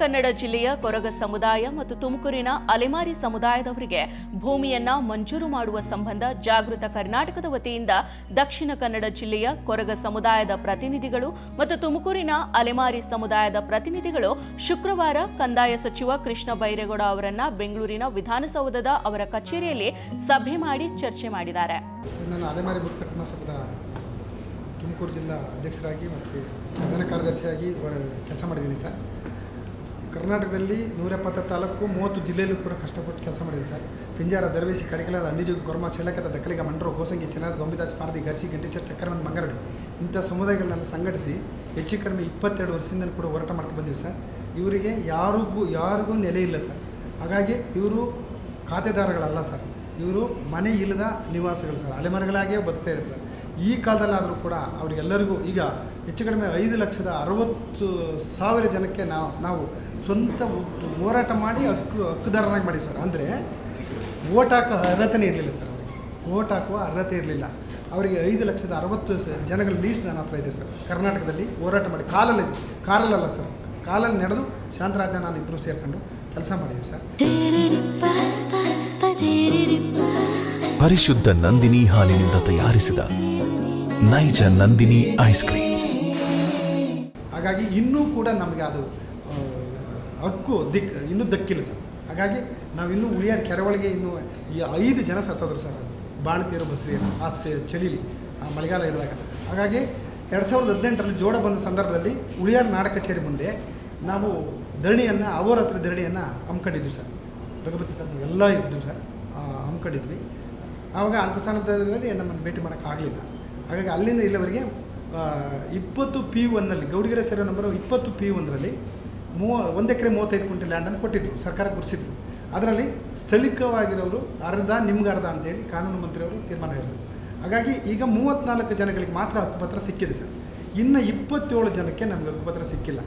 ಕನ್ನಡ ಜಿಲ್ಲೆಯ ಕೊರಗ ಸಮುದಾಯ ಮತ್ತು ತುಮಕೂರಿನ ಅಲೆಮಾರಿ ಸಮುದಾಯದವರಿಗೆ ಭೂಮಿಯನ್ನ ಮಂಜೂರು ಮಾಡುವ ಸಂಬಂಧ ಜಾಗೃತ ಕರ್ನಾಟಕದ ವತಿಯಿಂದ ದಕ್ಷಿಣ ಕನ್ನಡ ಜಿಲ್ಲೆಯ ಕೊರಗ ಸಮುದಾಯದ ಪ್ರತಿನಿಧಿಗಳು ಮತ್ತು ತುಮಕೂರಿನ ಅಲೆಮಾರಿ ಸಮುದಾಯದ ಪ್ರತಿನಿಧಿಗಳು ಶುಕ್ರವಾರ ಕಂದಾಯ ಸಚಿವ ಕೃಷ್ಣ ಬೈರೇಗೌಡ ಅವರನ್ನ ಬೆಂಗಳೂರಿನ ವಿಧಾನಸೌಧದ ಅವರ ಕಚೇರಿಯಲ್ಲಿ ಸಭೆ ಮಾಡಿ ಚರ್ಚೆ ಮಾಡಿದ್ದಾರೆ. ತುಮಕೂರು ಜಿಲ್ಲಾ ಅಧ್ಯಕ್ಷರಾಗಿ ಮತ್ತು ಪ್ರಧಾನ ಕಾರ್ಯದರ್ಶಿಯಾಗಿ ಕೆಲಸ ಮಾಡಿದ್ದೀನಿ ಸರ್. ಕರ್ನಾಟಕದಲ್ಲಿ ನೂರ ಎಪ್ಪತ್ತ ತಾಲೂಕು ಮೂವತ್ತು ಜಿಲ್ಲೆಯಲ್ಲೂ ಕೂಡ ಕಷ್ಟಪಟ್ಟು ಕೆಲಸ ಮಾಡಿದೆ ಸರ್. ಪಿಂಜಾರ ದರ್ವೇಶಿ ಕಡಿಕಲ ಅಂದಿಜೋಗಿ ಕೊರ್ಮ ಶೆಲಕದ ದಕ್ಕಲಿಗ ಮಂಡ್ರು ಕೋಸಂಗಿ ಚಿನ್ನ ಗೊಂಬಿದಾಸ್ ಪಾರ್ದಿ ಗರ್ಸಿ ಗಂಟಿಚರ್ ಚಕ್ರಮನ್ ಮಂಗರಡಿ ಇಂಥ ಸಮುದಾಯಗಳನ್ನೆಲ್ಲ ಸಂಘಟಿಸಿ ಹೆಚ್ಚು ಕಡಿಮೆ ಇಪ್ಪತ್ತೆರಡು ವರ್ಷದಿಂದ ಕೂಡ ಹೋರಾಟ ಮಾಡ್ಕೊಂಡು ಬಂದೀವಿ ಸರ್. ಇವರಿಗೆ ಯಾರಿಗೂ ಯಾರಿಗೂ ನೆಲೆ ಇಲ್ಲ ಸರ್. ಹಾಗಾಗಿ ಇವರು ಖಾತೆದಾರಗಳಲ್ಲ ಸರ್. ಇವರು ಮನೆ ಇಲ್ಲದ ನಿವಾಸಿಗಳು ಸರ್. ಅಲೆಮರಗಳಾಗಿಯೇ ಬದುಕ್ತಾ ಇದೆ ಸರ್. ಈ ಕಾಲದಲ್ಲಾದರೂ ಕೂಡ ಅವರಿಗೆಲ್ಲರಿಗೂ ಈಗ ಹೆಚ್ಚು ಕಡಿಮೆ ಐದು ಲಕ್ಷದ ಅರವತ್ತು ಸಾವಿರ ಜನಕ್ಕೆ ನಾವು ನಾವು ಸ್ವಂತ ಹೋರಾಟ ಮಾಡಿ ಹಕ್ಕು ಹಕ್ಕುದಾರನಾಗಿ ಮಾಡಿ ಸರ್. ಅಂದರೆ ಓಟ್ ಹಾಕೋ ಅರ್ಹತೆನೇ ಇರಲಿಲ್ಲ ಸರ್ ಅವರಿಗೆ. ಓಟ್ ಹಾಕುವ ಅರ್ಹತೆ ಇರಲಿಲ್ಲ. ಅವರಿಗೆ ಐದು ಲಕ್ಷದ ಅರವತ್ತು ಜನಗಳ ಲೀಸ್ಟ್ ನನ್ನ ಹತ್ರ ಇದೆ ಸರ್. ಕರ್ನಾಟಕದಲ್ಲಿ ಹೋರಾಟ ಮಾಡಿ ಕಾಲಲ್ಲಿ ಕಾರಲ್ಲಲ್ಲ ಸರ್. ಕಾಲಲ್ಲಿ ನಡೆದು ಶಾಂತರಾಜ ನಾನು ಇಬ್ಬರು ಸೇರ್ಕೊಂಡು ಕೆಲಸ ಮಾಡಿದ್ವಿ ಸರ್. ಪರಿಶುದ್ಧ ನಂದಿನಿ ಹಾಲಿನಿಂದ ತಯಾರಿಸಿದ ನೈಜ ನಂದಿನಿ ಐಸ್ ಕ್ರೀಮ್ಸ್. ಹಾಗಾಗಿ ಇನ್ನೂ ಕೂಡ ನಮಗೆ ಅದು ಹಕ್ಕು, ದಿಕ್, ಇನ್ನೂ ದಕ್ಕಿಲ್ಲ ಸರ್. ಹಾಗಾಗಿ ನಾವು ಇನ್ನೂ ಉಳಿಯಾರ ಕೆರವಳಿಗೆ ಇನ್ನೂ ಈ ಐದು ಜನ ಸತ್ತದ್ರು ಸರ್. ಬಾಣತಿಯರು ಬಸ್ರಿಯರು ಆ ಚಳಿಲಿ, ಆ ಮಳೆಗಾಲ ಇಡಿದಾಗ ಹಾಗಾಗಿ ಎರಡು ಸಾವಿರದ ಹದಿನೆಂಟರಲ್ಲಿ ಜೋಡ ಬಂದ ಸಂದರ್ಭದಲ್ಲಿ ಉಳಿಯಾರ ನಾಡ ಕಚೇರಿ ಮುಂದೆ ನಾವು ಧರಣಿಯನ್ನು, ಅವರ ಹತ್ರ ಧರಣಿಯನ್ನು ಹಮ್ಮಿಕೊಂಡಿದ್ವಿ ಸರ್. ರಘುಪತಿ ಸರ್ ಎಲ್ಲ ಇದ್ದು ಸರ್. ಹಮ್ಮಿಕೊಂಡಿದ್ವಿ ಆವಾಗ ಅಂಥ ಸಂದರ್ಭದಲ್ಲಿ ನಮ್ಮನ್ನು ಭೇಟಿ ಮಾಡೋಕ್ಕಾಗಲಿಲ್ಲ ಹಾಗಾಗಿ ಅಲ್ಲಿಂದ ಇಲ್ಲಿವರೆಗೆ ಇಪ್ಪತ್ತು ಪಿ ಒನ್ನಲ್ಲಿ ಗೌಡಿಗೆರೆ ಸೇರೋ ನಂಬರು ಇಪ್ಪತ್ತು ಪಿ ಒಂದರಲ್ಲಿ ಮೂವ, ಒಂದು ಎಕರೆ ಮೂವತ್ತೈದು ಕ್ವಿಂಟಲ್ ಲ್ಯಾಂಡನ್ನು ಕೊಟ್ಟಿದ್ದರು ಸರ್ಕಾರ ಗುರುಸಿದ್ರು ಅದರಲ್ಲಿ ಸ್ಥಳೀಯವಾಗಿರೋರು ಅರ್ಧ, ನಿಮ್ಗೆ ಅರ್ಧ ಅಂತೇಳಿ ಕಾನೂನು ಮಂತ್ರಿಯವರು ತೀರ್ಮಾನ ಹೇಳಿದರು. ಹಾಗಾಗಿ ಈಗ ಮೂವತ್ತ್ನಾಲ್ಕು ಜನಗಳಿಗೆ ಮಾತ್ರ ಹಕ್ಕುಪತ್ರ ಸಿಕ್ಕಿದೆ ಸರ್. ಇನ್ನು ಇಪ್ಪತ್ತೇಳು ಜನಕ್ಕೆ ನಮಗೆ ಹಕ್ಕುಪತ್ರ ಸಿಕ್ಕಿಲ್ಲ.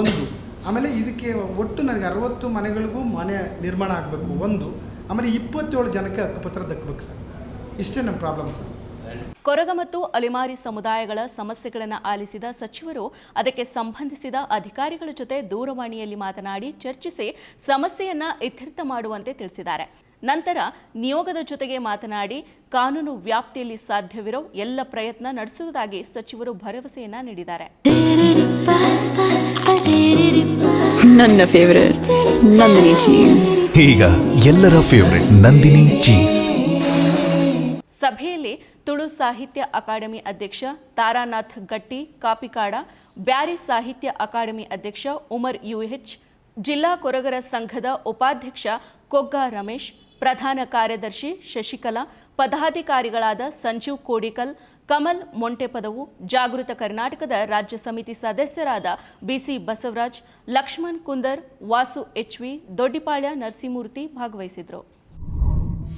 ಒಂದು. ಆಮೇಲೆ ಇದಕ್ಕೆ ಒಟ್ಟು ನನಗೆ ಅರವತ್ತು ಮನೆಗಳಿಗೂ ಮನೆ ನಿರ್ಮಾಣ ಆಗಬೇಕು, ಒಂದು. ಆಮೇಲೆ ಇಪ್ಪತ್ತೇಳು ಜನಕ್ಕೆ ಹಕ್ಕುಪತ್ರ ದಕ್ಕಬೇಕು ಸರ್. ಇಷ್ಟೇ ನಮ್ಮ ಪ್ರಾಬ್ಲಮ್ ಸರ್. ಕೊರಗ ಮತ್ತು ಅಲೆಮಾರಿ ಸಮುದಾಯಗಳ ಸಮಸ್ಯೆಗಳನ್ನು ಆಲಿಸಿದ ಸಚಿವರು ಅದಕ್ಕೆ ಸಂಬಂಧಿಸಿದ ಅಧಿಕಾರಿಗಳ ಜೊತೆ ದೂರವಾಣಿಯಲ್ಲಿ ಮಾತನಾಡಿ ಚರ್ಚಿಸಿ ಸಮಸ್ಯೆಯನ್ನ ಇತ್ಯರ್ಥ ಮಾಡುವಂತೆ ತಿಳಿಸಿದ್ದಾರೆ. ನಂತರ ನಿಯೋಗದ ಜೊತೆಗೆ ಮಾತನಾಡಿ ಕಾನೂನು ವ್ಯಾಪ್ತಿಯಲ್ಲಿ ಸಾಧ್ಯವಿರೋ ಎಲ್ಲ ಪ್ರಯತ್ನ ನಡೆಸುವುದಾಗಿ ಸಚಿವರು ಭರವಸೆಯನ್ನ ನೀಡಿದ್ದಾರೆ. ನನ್ನ ಫೇವರೇಟ್ ನಂದಿನಿ ಚೀಸ್ ಈಗ ಎಲ್ಲರ ಫೇವರೆಟ್ ನಂದಿನಿ ಚೀಸ್ ಸಭೆಯಲ್ಲಿ ತುಳು ಸಾಹಿತ್ಯ ಅಕಾಡೆಮಿ ಅಧ್ಯಕ್ಷ ತಾರಾನಾಥ್ ಗಟ್ಟಿ, ಕಾಪಿಕಾಡ, ಬ್ಯಾರಿ ಸಾಹಿತ್ಯ ಅಕಾಡೆಮಿ ಅಧ್ಯಕ್ಷ ಉಮರ್ ಯುಎಚ್, ಜಿಲ್ಲಾ ಕೊರಗರ ಸಂಘದ ಉಪಾಧ್ಯಕ್ಷ ಕೊಗ್ಗ ರಮೇಶ್, ಪ್ರಧಾನ ಕಾರ್ಯದರ್ಶಿ ಶಶಿಕಲಾ, ಪದಾಧಿಕಾರಿಗಳಾದ ಸಂಜೀವ್ ಕೋಡಿಕಲ್, ಕಮಲ್ ಮೊಂಟೆಪದವು, ಜಾಗೃತ ಕರ್ನಾಟಕದ ರಾಜ್ಯ ಸಮಿತಿ ಸದಸ್ಯರಾದ B C Basavaraj, Lakshman Kundar, Vasu H V Doddipalya Narasimhamurthy ಭಾಗವಹಿಸಿದ್ರು